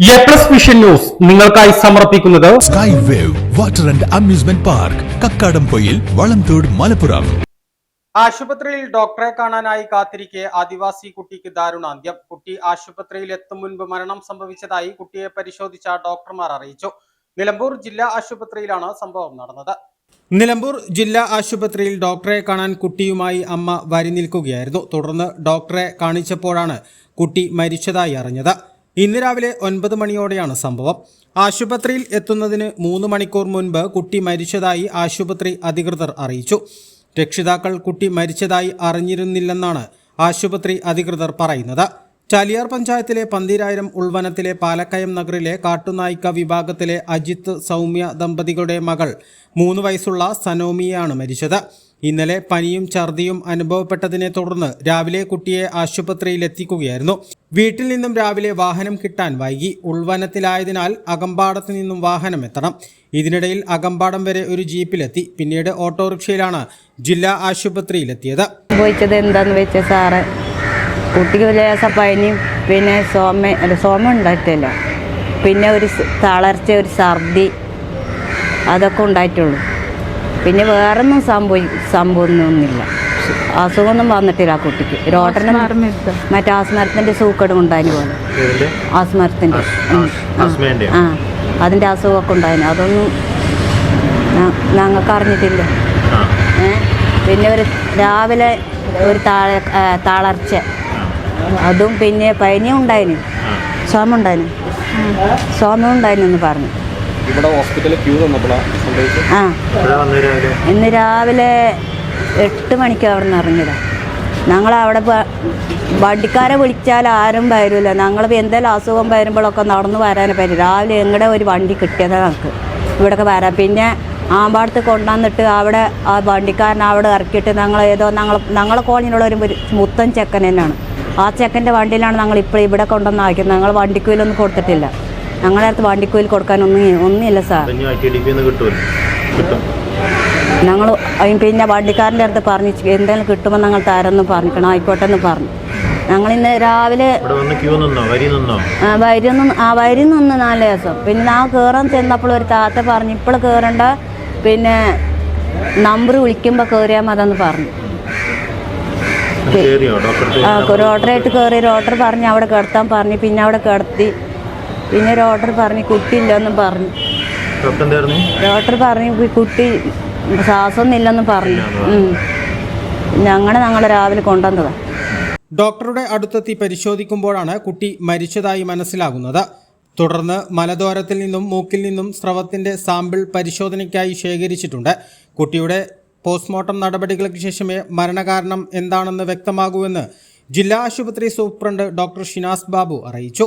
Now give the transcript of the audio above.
A plus vision news നിങ്ങൾക്കായി സമർപ്പിക്കുന്നത് sky wave water and amusement park Kakkadampoyil Valamthode Malappuram ആശുപത്രിയിൽ ഡോക്ടറെ കാണാനായി കാത്തിരിക്കെ ആദിവാസി കുട്ടിക്ക് ദാരുണാന്ത്യം. കുട്ടി ആശുപത്രിയിൽ എത്തും മുൻപ് മരണം സംഭവിച്ചതായി കുട്ടിയെ പരിശോധിച്ച ഡോക്ടർമാർ അറിയിച്ചു. നിലമ്പൂർ ജില്ലാ ആശുപത്രിയിലാണ് സംഭവം നടന്നത്. നിലമ്പൂർ ജില്ലാ ആശുപത്രിയിൽ ഡോക്ടറെ കാണാൻ കുട്ടിയുമായി അമ്മ വരി നിൽക്കുകയായിരുന്നു. തുടർന്ന് ഡോക്ടറെ കാണിച്ചപ്പോഴാണ് കുട്ടി മരിച്ചതായി അറിഞ്ഞത്. ഇന്ന് രാവിലെ ഒൻപത് മണിയോടെയാണ് സംഭവം. ആശുപത്രിയിൽ എത്തുന്നതിന് മൂന്ന് മണിക്കൂർ മുൻപ് കുട്ടി മരിച്ചതായി ആശുപത്രി അധികൃതർ അറിയിച്ചു. രക്ഷിതാക്കൾ കുട്ടി മരിച്ചതായി അറിഞ്ഞിരുന്നില്ലെന്നാണ് ആശുപത്രി അധികൃതർ പറയുന്നത്. ചാലിയാർ പഞ്ചായത്തിലെ പന്തീരായിരം ഉൾവനത്തിലെ പാലക്കയം നഗറിലെ കാട്ടുനായിക്ക വിഭാഗത്തിലെ അജിത്ത് സൗമ്യ ദമ്പതികളുടെ മകൾ മൂന്ന് വയസ്സുള്ള സനോമിയാണ് മരിച്ചത്. ഇന്നലെ പനിയും ഛർദിയും അനുഭവപ്പെട്ടതിനെ തുടർന്ന് രാവിലെ കുട്ടിയെ ആശുപത്രിയിൽ എത്തിക്കുകയായിരുന്നു വീട്ടിൽ നിന്നും രാവിലെ വാഹനം കിട്ടാൻ വൈകി. ഉൾവനത്തിലായതിനാൽ അകമ്പാടത്തു നിന്നും വാഹനം എത്തണം. ഇതിനിടയിൽ അകമ്പാടം വരെ ഒരു ജീപ്പിലെത്തി. പിന്നീട് ഓട്ടോറിക്ഷയിലാണ് ജില്ലാ ആശുപത്രിയിലെത്തിയത്. എന്താന്ന് വെച്ചാൽ സാറ് കുട്ടിക്ക് പനിയും പിന്നെ സോമ സോമ ഉണ്ടായിട്ടില്ല പിന്നെ ഒരു തളർച്ച ഒരു ഛർദി അതൊക്കെ ഉണ്ടായിട്ടുള്ളൂ. പിന്നെ വേറൊന്നും സംഭവി സംഭവമൊന്നുമില്ല. അസുഖമൊന്നും വന്നിട്ടില്ല ആ കുട്ടിക്ക്. രോട്ടറിന് മറ്റേ ആസ്മരത്തിന്റെ സൂക്കടും ഉണ്ടായിന് പോലെ. ആസ്മരത്തിന്റെ. ആ. അതിന്റെ അതിന്റെ അസുഖമൊക്കെ ഉണ്ടായിന്. അതൊന്നും ഞങ്ങൾക്ക് അറിഞ്ഞിട്ടില്ല ഏ? പിന്നെ ഒരു രാവിലെ ഒരു താഴ ആ, തളർച്ച. അതും പിന്നെ പനിയും ഉണ്ടായിന്. ക്ഷോമുണ്ടായിന് ഉണ്ടായിന് എന്ന് പറഞ്ഞു. ഇവിടെ ഹോസ്പിറ്റലിൽ ക്യൂ ആ. ഇന്ന് രാവിലെ എട്ട് മണിക്ക് അവിടെ നിന്ന് ഇറങ്ങിയതാ. ഞങ്ങൾ അവിടെ വണ്ടിക്കാരെ വിളിച്ചാൽ ആരും വരില്ല ഞങ്ങൾ എന്തെങ്കിലും അസുഖം വരുമ്പോഴൊക്കെ നടന്നു വരാനേ പറ്റും. രാവിലെ എങ്ങടെ ഒരു വണ്ടി കിട്ടിയതാണ് ഞങ്ങൾക്ക്. ഇവിടെയൊക്കെ വരാം. പിന്നെ ആമ്പാടത്ത് കൊണ്ടുവന്നിട്ട് അവിടെ ആ വണ്ടിക്കാരൻ അവിടെ ഇറക്കിയിട്ട് ഞങ്ങൾ ഏതോ ഞങ്ങൾ ഞങ്ങളെ കോളനിയിലുള്ള ഒരു ഒരു മുത്തൻ ചെക്കൻ തന്നെയാണ്. ആ ചെക്കന്റെ വണ്ടിയിലാണ് ഞങ്ങൾ ഇപ്പോൾ ഇവിടെ കൊണ്ടുവന്ന് ആക്കിയത് ഞങ്ങൾ വണ്ടിക്കൂലൊന്നും കൊടുത്തിട്ടില്ല. ഞങ്ങളുടെ അടുത്ത് വണ്ടിക്കൂലി കൊടുക്കാനൊന്നും ഒന്നുമില്ല സാർ. ഞങ്ങൾ പിന്നെ വണ്ടിക്കാരന്റെ അടുത്ത് പറഞ്ഞു എന്തെങ്കിലും കിട്ടുമ്പോൾ ഞങ്ങൾ തരാമെന്ന് പറഞ്ഞിക്കണം ആയിക്കോട്ടെ എന്ന് പറഞ്ഞു. ഞങ്ങൾ ഇന്ന് രാവിലെ വരി നിന്ന്? ആ വരി നിന്ന് നാല് ദിവസം. പിന്നെ ആ കയറാൻ ചെന്നപ്പോൾ ഒരു താത്ത പറഞ്ഞു ഇപ്പോൾ കയറണ്ട പിന്നെ നമ്പർ വിളിക്കുമ്പോൾ കയറിയാൽ മതെന്ന് പറഞ്ഞു. കേറിയോ? ആ ഒരു ഓർഡറായിട്ട് കയറി ഓർഡർ പറഞ്ഞ് അവിടെ കിടത്താൻ പറഞ്ഞു പിന്നെ അവിടെ കിടത്തി. പിന്നെ ഒരു പറഞ്ഞു പറഞ്ഞ് കുട്ടിയില്ലെന്നും പറഞ്ഞു. ഡോക്ടർ ഡോക്ടർ പറഞ്ഞു കുട്ടി ശ്വാസം ഇല്ലെന്ന് പറഞ്ഞു ഞങ്ങളെ ഞങ്ങൾ രാവിലെ കൊണ്ടുവന്നതാണ് ഡോക്ടറുടെ അടുത്തെത്തി പരിശോധിക്കുമ്പോഴാണ് കുട്ടി മരിച്ചതായി മനസ്സിലാകുന്നത്. തുടർന്ന് മലദ്വാരത്തിൽ നിന്നും മൂക്കിൽ നിന്നും സ്രവത്തിന്റെ സാമ്പിൾ പരിശോധനയ്ക്കായി ശേഖരിച്ചിട്ടുണ്ട്. കുട്ടിയുടെ പോസ്റ്റ്മോർട്ടം നടപടികൾക്ക് ശേഷമേ മരണകാരണം എന്താണെന്ന് വ്യക്തമാകൂവെന്ന് ജില്ലാ ആശുപത്രി സൂപ്രണ്ട് ഡോക്ടർ ഷിനാസ് ബാബു അറിയിച്ചു.